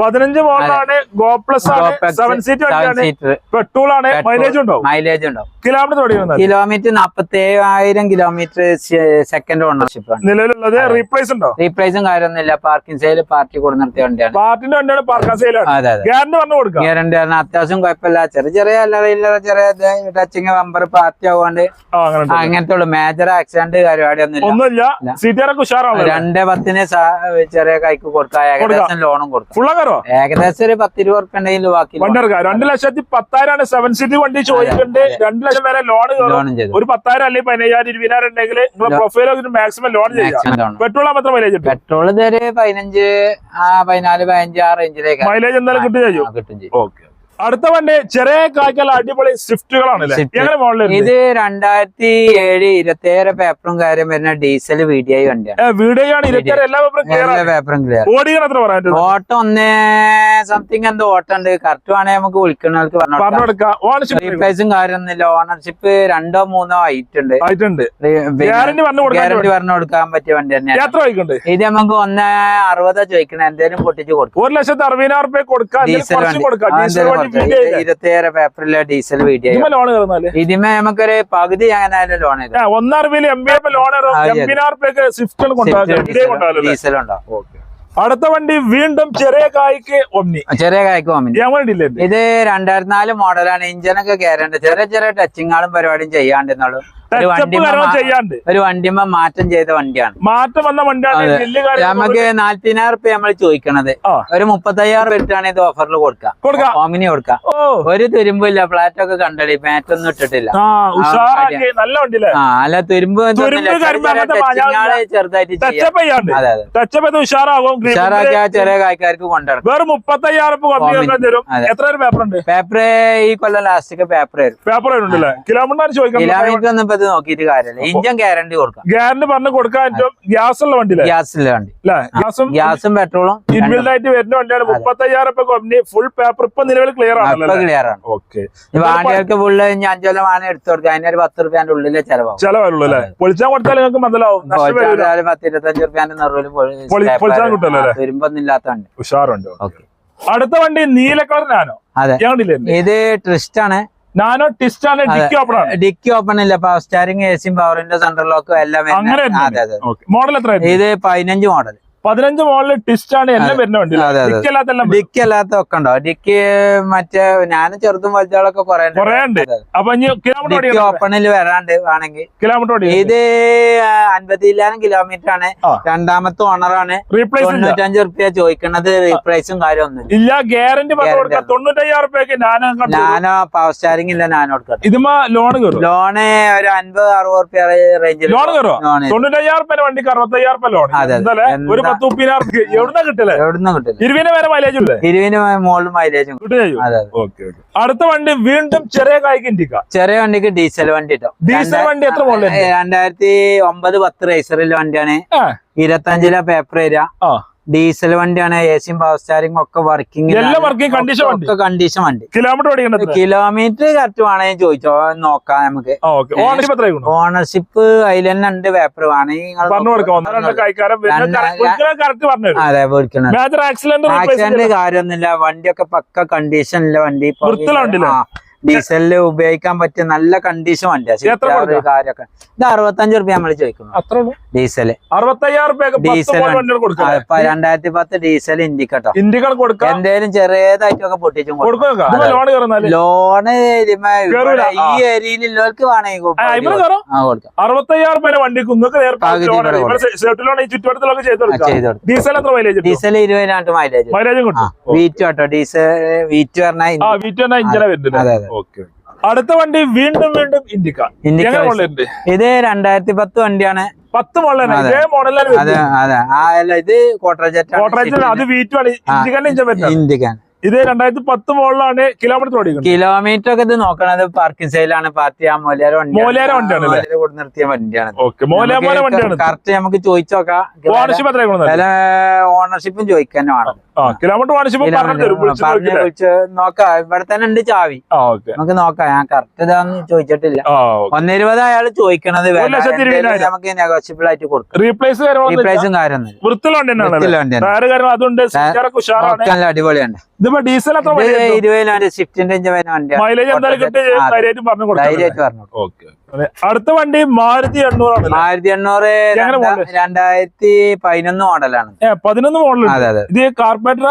പതിനഞ്ച് മോഡലാണ് ഗോ പ്ലസ് ആണ് സെവൻ സീറ്റ് വണ്ടിയാണ്. പെട്രോൾ ആണ് മൈലേജ് ഉണ്ടോ? മൈലേജ് ഉണ്ടോ? കിലോമീറ്റർ തുടങ്ങി കിലോമീറ്റർ നാപ്പത്തി ഏഴായിരം കിലോമീറ്റർ സെക്കൻഡ് ഓണർഷിപ്പ് ആണ്. നിലവിലുള്ളത് റീപ്ലേസ് ഉണ്ടോ? റീപ്ലേസും കാര്യമൊന്നുമില്ല. പാർക്കിംഗ് സെയിൽ പാർട്ടി കൊടു നിർത്തിയ വണ്ടിയാണ്. പാർട്ടിന്റെ വണ്ടിയാണ് പാർക്കിംഗ് സെയിൽ ഗ്യാരണ്ടി പറഞ്ഞു കൊടുക്കാം. ഗ്യാരണ്ടി ആണ് അത്യാവശ്യം കുഴപ്പമില്ല. ചെറിയ ചെറിയ അല്ലറ ചെറിയ ടച്ചിങ് ബമ്പർ പാർട്ടി ആവാണ്ട് ആ അങ്ങനെ ഉണ്ട്. അങ്ങനത്തെ ഉള്ളു. മേജർ ആക്സിഡന്റ് സീറ്റുകാരൊക്കെ ഉഷാറാണല്ലോ രണ്ട് പത്തിന് ചെറിയ കൈക്ക് കൊടുക്കാം. ഏകദേശം ലോണും കൊടുക്കാം. ഫുള്ള ഏകദേശം ഒരു പത്ത് രൂപ ഉണ്ടെങ്കിൽ ബാക്കി വണ്ടി രണ്ട് ലക്ഷത്തി പത്തായിരമാണ് സെവൻ സീറ്റ് വണ്ടി ചോദിക്കുന്നുണ്ട്. രണ്ട് ലക്ഷം വരെ ലോൺ ഒരു പത്തായിരം അല്ലെങ്കിൽ പതിനയ്യായിരം ഇരുപതിനായിരം ഉണ്ടെങ്കിൽ നിങ്ങളെ പ്രൊഫൈൽ മാക്സിമം ലോൺ ചെയ്യാം പെട്രോൾ മാത്രം മൈലേജ് പെട്രോൾ ഇതൊരു പതിനഞ്ച് ആ പതിനാല് പതിനഞ്ച് ആ റേഞ്ചിലേക്ക് മൈലേജ് എന്തായാലും കിട്ടും ചെയ്യും. ഓക്കെ അടുത്ത വണ്ടി ചെറിയ കാക്കൽ അടിപൊളി മോഡൽ ഇത് രണ്ടായിരത്തി ഏഴ് ഇരുപത്തിയേഴ് പേപ്പറും കാര്യം വരുന്ന ഡീസൽ വി ഡി ഐ വണ്ടിയാണ്. വീഡിയോ ആണ് ഇരുപത്തി എല്ലാ പേപ്പറും ക്ലിയർ ഓടിക്കണം ഓട്ടം ഒന്ന് സംതിങ് എന്തോ ഓട്ടം ഉണ്ട്. കറക്റ്റ് വേണമെങ്കിൽ നമുക്ക് വിളിക്കുന്നവർക്ക് പറഞ്ഞു കാര്യമൊന്നുമില്ല. ഓണർഷിപ്പ് രണ്ടോ മൂന്നോ ആയിട്ടുണ്ട്. ആയിട്ടുണ്ട് ഗ്യാരണ്ടി പറഞ്ഞു കൊടുക്കാൻ പറ്റിയ വണ്ടി തന്നെയാണ്. ഇത് നമുക്ക് ഒന്ന് അറുപതാ ചോദിക്കണം. എന്തേലും പൊട്ടിച്ച് കൊടുക്കും. ഒരു ലക്ഷത്തി അറുപതിനായിരം കൊടുക്കാം. ഇരുപത്തിയേഴ് പേപ്പറിലെ ഡീസൽ വീഡിയോ ലോൺ കയറുന്നാൽ ഇതിമേ നമുക്കൊരു പകുതി അങ്ങനെ loan M B F Swift diesel ഉണ്ടാവും അടുത്ത വണ്ടി വീണ്ടും ചെറിയ കായ്ക്ക് ഒന്നി ചെറിയ കായ്ക്ക് വേണ്ടിയില്ലേ ഇത് രണ്ടായിരത്തി നാല് മോഡലാണ് ഇഞ്ചനൊക്കെ കയറേണ്ടത് ചെറിയ ചെറിയ ടച്ചിങ്ങാളും പരിപാടിയും ചെയ്യാണ്ടെന്നുള്ളൂ ഒരു ചെയ്യാണ്ട്. വണ്ടിമ മാറ്റം ചെയ്ത വണ്ടിയാണ്. മാറ്റം വന്ന വണ്ടിയാണ് നമുക്ക് നാല്പതിനായിരം റുപ്യ നമ്മൾ ചോദിക്കണത്. ഒരു മുപ്പത്തയ്യായിരം ഇട്ടാണ് ഇത് ഓഫറിൽ കൊടുക്കാം. ഓമിനി കൊടുക്കാം. ഒരു തുരുമ്പില്ല ഫ്ലാറ്റ് ഒക്കെ കണ്ടടി മാറ്റൊന്നും ഇട്ടിട്ടില്ല. ആ അല്ല തുരുമ്പ് ചെറുതായിട്ട് ഉഷാറാക്കി ആ ചെറിയ കായ്ക്കാർക്ക് കൊണ്ടുവരണം. വേറെ മുപ്പത്തയ്യായിരം പേപ്പർ ഉണ്ട്? പേപ്പർ ഈ കൊല്ലം ലാസ്റ്റ് പേപ്പർ വരും പേപ്പർ കിലോമീറ്റർ കിലോമീറ്റർ ഇത് നോക്കിയിട്ട് കാര്യമില്ല. ഇഞ്ചൻ ഗ്യാരണ്ടി കൊടുക്കാം. ഗ്യാരണ്ടി പറഞ്ഞു കൊടുക്കാൻ ഗ്യാസുള്ള ഗ്യാസ് ഉള്ള വണ്ടിയില്ലേ? ഗ്യാസിലെ വണ്ടി. ഗ്യാസും ഗ്യാസും പെട്രോളും ഇൻബിൽഡ് ആയിട്ട് വരുന്ന വണ്ടിയാണ് മുപ്പത്തയ്യായിരം കമ്പനി ഫുൾ പേപ്പർ ഇപ്പൊ നിലവിൽ ക്ലിയർ ആണ്. ക്ലിയർ ആണ് ഓക്കെ വാണിയൊക്കെ വാണികൾക്ക് ഫുള്ള് ഇനി അഞ്ചോലം വാണി എടുത്തു കൊടുക്കുക അതിനൊരു പത്ത് റുപ്യാന്റെ ഉള്ളിലെ ചെലവാകും. ചെലവല്ലേ അല്ലേ? പൊളിച്ചാൻ കൊടുത്താൽ നിങ്ങൾക്ക് മനസ്സിലാവും പത്ത് ഇരുപത്തഞ്ച് റുപ്യാന്റെ നിറവിൽ പൊളി- പൊളിച്ചാൻ കിട്ടുമല്ലോ? ഇല്ലാത്ത വണ്ടി. ഉഷാറുണ്ട്. ഓക്കെ അടുത്ത വണ്ടി നീല കളറിനാണോ അതെ. ഇത് ട്രിസ്റ്റ് ആണ് നാനോ ടിസ്റ്റ് ആണ് ഡിക്കി ഓപ്പൺ ആണ്. ഡിക്കി ഓപ്പൺ ഇല്ല. പവർ സ്റ്റാരിങ് എസിയും പവറിന്റെ സെൻട്രൽ ലോക്കും എല്ലാം മോഡൽ എത്ര ഇത് പതിനഞ്ച് മോഡൽ പതിനഞ്ച് മോളിൽ ടിസ്റ്റ് ആണ് എല്ലാം വരുന്ന വണ്ടി ഡിക്ക് അല്ലാത്ത ഒക്കെ ഉണ്ടോ? ഡിക്കി മറ്റേ ഞാനും ചെറുതും വലുതുകളൊക്കെ കുറെ ഉണ്ട് അപ്പൊ കിലോമീറ്റർ ഓപ്പണിൽ വരാണ്ട് വേണമെങ്കിൽ. കിലോമീറ്റർ ഇത് അൻപത്തിലാനും കിലോമീറ്റർ ആണ്. രണ്ടാമത്തെ ഓണറാണ് റീപ്ലേസ് തൊണ്ണൂറ്റഞ്ച് റുപ്യ ചോദിക്കണത് റീപ്രൈസും കാര്യമൊന്നും ഇല്ല. ഗ്യാരണ്ടി തൊണ്ണൂറ്റയ്യായിരം റുപ്യക്ക് ഞാനോ പവർ സ്റ്റാരിങ് ഇല്ല ഞാൻ കൊടുക്കാം ഇതുമ്മ ലോൺ കയറും ലോണ് ഒരു അൻപത് അറുപത് റുപ്യ റേഞ്ചിൽ ലോൺ കയറും തൊണ്ണൂറ്റയ്യായിരം റുപ്യ വണ്ടിക്ക് അറുപത്തയ്യായിരം റുപ്യ ലോൺ അതെ. ഒരു എന്താ? പത്ത് മുപ്പതിനായിരം റുപ്യ എവിടുന്ന കിട്ടില്ലേ എവിടുന്ന് കിട്ടില്ല ഇരുവിന് വരെ മൈലേജ് ഇല്ലേ ഇരുവിന് മുകളിൽ മൈലേജും കിട്ടുക ചെയ്യും. അതെ അതെ. അടുത്ത വണ്ടി വീണ്ടും ചെറിയ കായ്ക്ക് ഇൻഡിക്ക ചെറിയ വണ്ടിക്ക് ഡീസൽ വണ്ടി കിട്ടും. ഡീസൽ വണ്ടി എത്ര മോഡൽ രണ്ടായിരത്തി ഒമ്പത് പത്ത് റേസറിലെ വണ്ടിയാണ്. ഇരുപത്തി ഇരുപത്തഞ്ചിലെ പേപ്പർ വരിക. ഡീസൽ വണ്ടിയാണ് എ സിയും പവർ സ്റ്റാരിങ് ഒക്കെ വർക്കിംഗ് എല്ലാം വർക്കിംഗ് കണ്ടീഷൻ വണ്ടി. ഒക്കെ കണ്ടീഷൻ വണ്ടി. കിലോമീറ്റർ കിലോമീറ്റർ കറക്റ്റ് വേണമെങ്കിൽ ചോദിച്ചോ? നോക്കാം നമുക്ക്. ഓണർഷിപ്പ് അതിൽ തന്നെ ഉണ്ട് പേപ്പർ വേണമെങ്കിൽ അതെ വിളിക്കണം ആക്സിഡന്റ് കാര്യമൊന്നുമില്ല. വണ്ടിയൊക്കെ പക്ക കണ്ടീഷനില്ല വണ്ടി. ഡീസലിൽ ഉപയോഗിക്കാൻ പറ്റിയ നല്ല കണ്ടീഷൻ വണ്ടിയാണ്? കാര്യമൊക്കെ. ഇത് അറുപത്തഞ്ചു റുപ്യ നമ്മൾ ചോദിക്കുന്നു. അറുപത്തയ്യായിരം ഡീസൽ രണ്ടായിരത്തി പത്ത് ഡീസൽ ഇൻഡിക്കട്ടോ ഇന്ത്യകൾ കൊടുക്കാം എന്തേലും ചെറിയതായിട്ടൊക്കെ പൊട്ടിച്ചും ലോണ് ഈ ഏരിയയിലുള്ളവർക്ക് വേണമെങ്കിൽ അറുപത്തയ്യായിരം വണ്ടിക്ക് ഡീസൽ ഇരുപതിനായിട്ട് മൈലേജ് മൈലേജും വീറ്റ് കേട്ടോ. ഡീസൽ വീറ്റ് പറഞ്ഞാൽ അതെ, അതെ. അടുത്ത വണ്ടി വീണ്ടും വീണ്ടും ഇന്ത്യക്ക ഇത് രണ്ടായിരത്തി പത്ത് വണ്ടിയാണ്. പത്ത് മോഡൽ ഇതേ മോഡലാണ് ഇത് കോട്ടറജറ്റ് അത് വീറ്റുമാണ് ഇഞ്ചൻ ഇത് രണ്ടായിരത്തി പത്ത് മോഡലാണ് കിലോമീറ്റർ ഓടിക്കുന്നത്. കിലോമീറ്റർ ഒക്കെ ഇത് നോക്കണത് പാർക്കിംഗ് സൈലാണ് പാർട്ടി ആ മോലിയാര വണ്ടി മോലിയാര വണ്ടിയാണ് നിർത്തിയ വണ്ടിയാണ്. വണ്ടിയാണ്. കറക്റ്റ് നമുക്ക് ചോദിച്ചു നോക്കാം. ഓണർഷിപ്പ് ഓണർഷിപ്പും ചോദിക്കാൻ വേണം. കിലോമീറ്റർ വിളിച്ച് നോക്കാം. ഇവിടെ തന്നെ ഉണ്ട് ചാവി. നമുക്ക് നോക്കാം. ഞാൻ കറക്റ്റ് ഇതാന്ന് ചോദിച്ചിട്ടില്ല. ഒന്നിരുപത് അയാൾ ചോദിക്കണത്. നമുക്ക് നെഗോഷ്യബിൾ ആയിട്ട് കൊടുക്കും. റീപ്ലേസ് റീപ്ലേസും കാര്യം നല്ല അടിപൊളിയാണ്. ഡീസൽ ഇരുപതിനായിരം സ്വിഫ്റ്റിന്റെ മൈലേജ് പറഞ്ഞു കൊടുക്കാം. അടുത്ത വണ്ടി മാരുതി എണ്ണൂറാണ് ആയിരത്തി എണ്ണൂറ് രണ്ടായിരത്തി പതിനൊന്ന് മോഡലാണ്. പതിനൊന്ന് മോഡൽ അതെ അതെ. ഇത് carburettor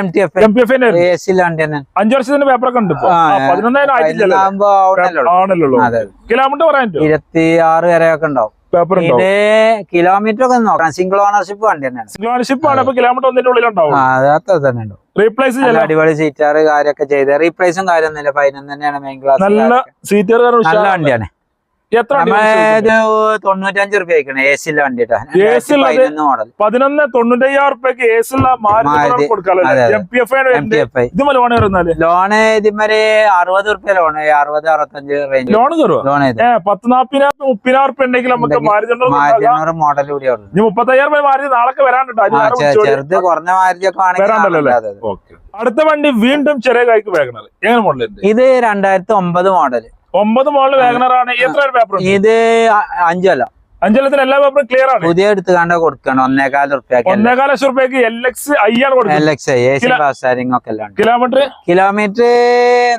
M T F M. P F A C വണ്ടി തന്നെ. അഞ്ചു വർഷത്തിന്റെ പേപ്പറൊക്കെ ഉണ്ട് പതിനൊന്നായിരം ആണല്ലോ കിലോമീറ്റർ പറയാൻ ഇരുപത്തി ആറ് വരെ ഒക്കെ ഉണ്ടാവും. കിലോമീറ്റർ ഒക്കെ നോക്കണം. സിംഗിൾ ഓണർഷിപ്പ് വണ്ടി തന്നെയാണ്. സിംഗിൾ ഓണർഷിപ്പ് ആണ് കിലോമീറ്റർ ഒന്നിന്റെ ഉള്ളിലുണ്ടാവും അത്ര തന്നെ ഉണ്ടാവും. റീപ്ലേസ് അടിപൊളി സീറ്റാറ് കാര്യമൊക്കെ ചെയ്ത്. റീപ്ലേസും കാര്യമൊന്നുമില്ല പതിനൊന്ന് തന്നെയാണ് മെയിൻ ക്ലാസ് നല്ല സീറ്റാർ നല്ല വണ്ടിയാണ്. എത്ര തൊണ്ണൂറ്റഞ്ച് റുപ്യ എ വണ്ടി മോഡൽ പതിനൊന്ന് തൊണ്ണൂറ്റയ്യായിരം റുപ്യക്ക്. എം ലോണ് ഇതിമൊരു അറുപത് റുപ്യ ലോണ് അറുപത് അറുപത്തഞ്ച് റേഞ്ച് ലോൺ ലോൺ ഏ പത്ത് നാപ്പതിനായിരം മുപ്പതിനായിരം റുപ്യ ഉണ്ടെങ്കിൽ നമുക്ക് ഉണ്ടെങ്കിൽ മാരുതി ഉണ്ടോ എന്ന് മാരുതി നോക്കാം. മോഡൽ കൂടി അവിടെ ഇനി മുപ്പത്തയ്യായിരം രൂപ മാരുതി നാളെ വരാനുണ്ട്. ചെറുത് കുറഞ്ഞ മാരുതിയൊക്കെ? ആണെങ്കിൽ അടുത്ത വണ്ടി വീണ്ടും ചെറിയ കൈക്ക് വേഗണത് ഏത് മോഡൽ ഇത് രണ്ടായിരത്തി ഒമ്പത് മോഡൽ ഒമ്പത് മോളിൽ വേഗനറാണ് ആണ് എത്ര പേപ്പർ ഇത് അഞ്ചല്ല. അഞ്ചലത്തിന് എല്ലാ പേപ്പറും ക്ലിയർ ആണ്. പുതിയ എടുത്ത് കണ്ട കൊടുക്കണം ഒന്നേകാൽ റുപ്യ ഒന്നേകാല ലക്ഷം റുപ്യക്ക് എൽ എക്സ് ഐ ആണ് കൊടുക്കുന്നത്. L X I A C ഒക്കെ കിലോമീറ്റർ? കിലോമീറ്റർ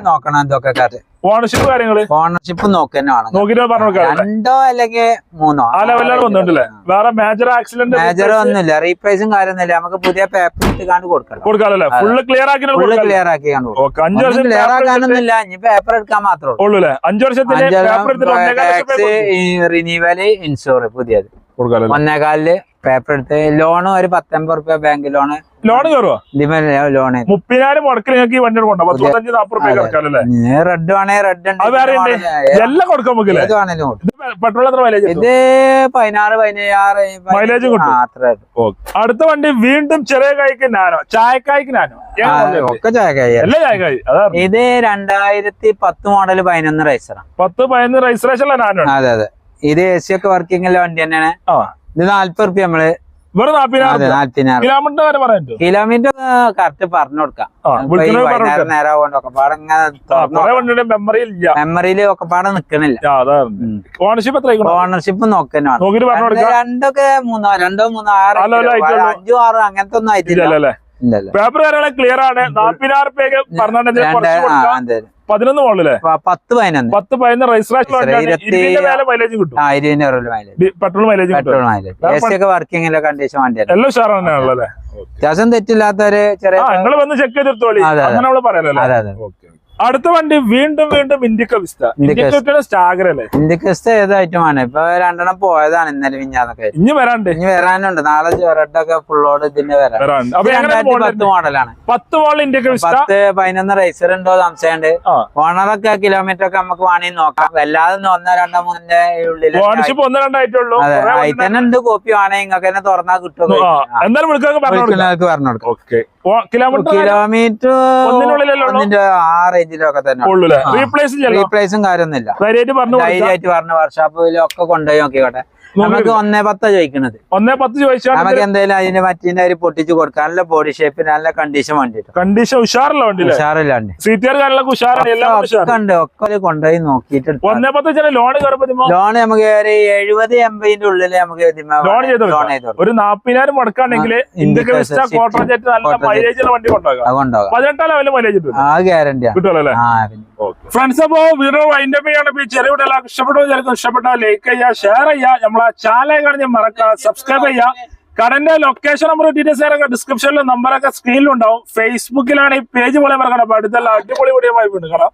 നോക്കണം എന്തൊക്കെ കാര്യം ഓണർഷിപ്പ് കാര്യങ്ങൾ? ഓണർഷിപ്പ് നോക്കിട്ട് പറഞ്ഞു കൊടുക്കാം രണ്ടോ അല്ലെങ്കിൽ മൂന്നോ? ആ ലെവലിലാണ് വേറെ മേജർ ആക്സിഡന്റ് മേജർ ഒന്നുമില്ല. റീപ്രൈസും കാര്യമൊന്നുമില്ല. നമുക്ക് പുതിയ പേപ്പർ ഇട്ട് കണ്ട് കൊടുക്കണം ഫുള്ള് ക്ലിയർ ആക്കി ഫുള്ള് ക്ലിയർ ആക്കി അഞ്ചു വർഷം ക്ലിയർ ആക്കാനൊന്നുമില്ല. ഇനി പേപ്പർ എടുക്കാൻ മാത്രമേ ഉള്ളൂ. ഉള്ളൂ അല്ലേ അഞ്ചു വർഷത്തിന് റിന്യൂവൽ ഇൻഷുർ പുതിയത്. ഒന്നേകാലിൽ പേപ്പർ എടുത്ത് ലോണ് ഒരു പത്തൊമ്പത് റുപ്യ ബാങ്ക് ലോണ് ലോൺ കയറുക ലോണ് ലോൺ മുപ്പതിനായിരം മുടക്കി നിങ്ങൾക്ക് ഈ വണ്ടി കൊണ്ടോ പത്തഞ്ച് നാപ്പത് റുപ്യ കിടക്കാമല്ലേ റെഡ് വേണേ റെഡ്. എല്ലാം കൊടുക്കാൻ പെട്രോൾ എത്ര മൈലേജ് ഇത് പതിനാറ് പതിനയ്യാറ് മൈലേജ് കിട്ടും. അടുത്ത വണ്ടി വീണ്ടും ചെറിയ കായ്ക്ക് നാനോ? ചായക്കായ്ക്ക് നാനോ? ഒക്കെ എല്ലാ ചായക്കായി. ഇത് രണ്ടായിരത്തി പത്ത് മോഡൽ പതിനൊന്ന് റൈസറാണ് പത്ത് പതിനൊന്ന് റൈസറേഷൻ നാനോ അതെ അതെ. ഇത് എ സി ഒക്കെ വർക്കിംഗ് ഉള്ള വണ്ടി തന്നെയാണ്. ഇത് നാല്പത് റുപ്യ നമ്മൾ കിലോമീറ്റർ കറക്റ്റ് പറഞ്ഞു കൊടുക്കാം. നേരം ആവുകൊണ്ട് ഇങ്ങനെ മെമ്മറിയിൽ ഒക്കെപ്പാടെ മെമ്മറിയിൽ ഒക്കെ പാടെ നിക്കണില്ല ഓണർഷിപ്പ്? ഓണർഷിപ്പ് കൊടുക്കാം. രണ്ടൊക്കെ മൂന്നോ രണ്ടോ മൂന്നോ ആറ്. അഞ്ചോ ആറോ അങ്ങനത്തെ ഒന്നും ആയിട്ടില്ല. പേപ്പർ ക്ലിയർ ആണ്. നാപ്പതിനായിരം പതിനൊന്ന് മോളല്ലേ പത്ത് പതിനൊന്ന്. പത്ത് പതിനൊന്ന് മൈലേജ് കിട്ടും. പെട്രോൾ മൈലേജ് പെട്രോൾ മൈലേജ് ഒക്കെ വർക്കിംഗ് കണ്ടീഷൻ വണ്ടിയാണ് എല്ലാം അല്ലേ? അത്യാവശ്യം തെറ്റില്ലാത്തൊരു ചെറിയ വന്ന് ചെക്ക് ചെയ്തെടുത്തോളി. അങ്ങനെ പറയാലോ അതെ അതെ. അടുത്ത വണ്ടി വീണ്ടും വീണ്ടും ഇന്ത്യക്ക വിസ്തകരല്ലേ ഇന്ത്യക്ക വിസ്ത. സ്റ്റാഗർ അല്ലേ? ഇന്ത്യക്കസ്റ്റ് ഏത് ഐറ്റമാണ് ഇപ്പൊ രണ്ടെണ്ണം പോയതാണ് ഇന്നലെ മിഞ്ഞാന്നൊക്കെ. ഇനി വരാണ്ട്. ഇനി വരാനുണ്ട്. നാളെ റെഡ് ഒക്കെ ഫുള്ളോട് ഇതിന്റെ വരാൻ രണ്ടായിരത്തി പത്ത് മോഡലാണ് പത്ത് മോഡൽ വിസ്റ്റ പത്ത് പതിനൊന്ന് റൈസർ ഉണ്ടോ സംശയമുണ്ട്. ഓണറൊക്കെ കിലോമീറ്റർ ഒക്കെ നമുക്ക് വേണമെങ്കിൽ നോക്കാം. അല്ലാതെ ഒന്നും രണ്ടോ മൂന്നിന്റെ ഉള്ളിൽ ഒന്ന് രണ്ടായിട്ടുള്ളൂ അതെ. അതിൽ തന്നെ ഉണ്ട് കോപ്പി വേണമെങ്കിൽ നിങ്ങൾക്ക് തന്നെ തുറന്നാ കിട്ടും എന്തായാലും പറഞ്ഞു കൊടുക്കാം. ഓക്കെ കിലോമീറ്റർ ആ റേഞ്ചിലൊക്കെ തന്നെ. റീപ്ലേസ് കാര്യമൊന്നുമില്ല. ധൈര്യമായിട്ട് പറഞ്ഞു വർഷാപ്പിലൊക്കെ വർക്ക്ഷോപ്പിലൊക്കെ കൊണ്ടുപോയി നോക്കിക്കോട്ടെ. നമുക്ക് ഒന്നേ പത്താ ചോദിക്കണത്. ഒന്നേ പത്ത് ചോദിച്ചാൽ നമുക്ക് എന്തായാലും അതിന് മറ്റേ ഒരു പൊട്ടിച്ച് കൊടുക്കാം. നല്ല ബോഡി ഷേപ്പ് നല്ല കണ്ടീഷൻ വണ്ടി കണ്ടീഷൻ ഉഷാറല്ല വണ്ടി. ഉഷാറില്ലാണ്ട് സീറ്റുകാർ ഉഷാർ ഒക്കെ ഉണ്ട്. ഒക്കെ ഒരു കൊണ്ടുപോയി നോക്കിയിട്ട് എടുത്താ മതി. ഒന്നേ പത്ത് ലോൺ ലോൺ നമുക്ക് ഒരു എഴുപത് എൺപതിന്റെ ഉള്ളിൽ നമുക്ക് ലോൺ ചെയ്ത് ഒരു നാപ്പതിനായിരം മുടക്കാണെങ്കിൽ വണ്ടി ഫ്രണ്ട്സ് അപ്പോ വീഡിയോ വൈൻഡ് അപ്പ് ചെയ്യാണ് ചെറിയ ഇഷ്ടപ്പെട്ടോ ഇഷ്ടപ്പെട്ടാൽ ലൈക്ക് ചെയ്യുക ഷെയർ ചെയ്യുക. നമ്മളെ ചാനൽ കഴിഞ്ഞ് മറക്കുക സബ്സ്ക്രൈബ് ചെയ്യുക കടന്റെ ലൊക്കേഷൻ നമ്പർ ഡീറ്റെയിൽസ് ഒക്കെ ഡിസ്ക്രിപ്ഷനിലും നമ്പറൊക്കെ സ്ക്രീനിലുണ്ടാവും ഫേസ്ബുക്കിലാണ് ഈ പേജ് പോലെ മറക്കണം അടുത്തല്ല അടിപൊളി വീഡിയോ ആയി വീണ്ടും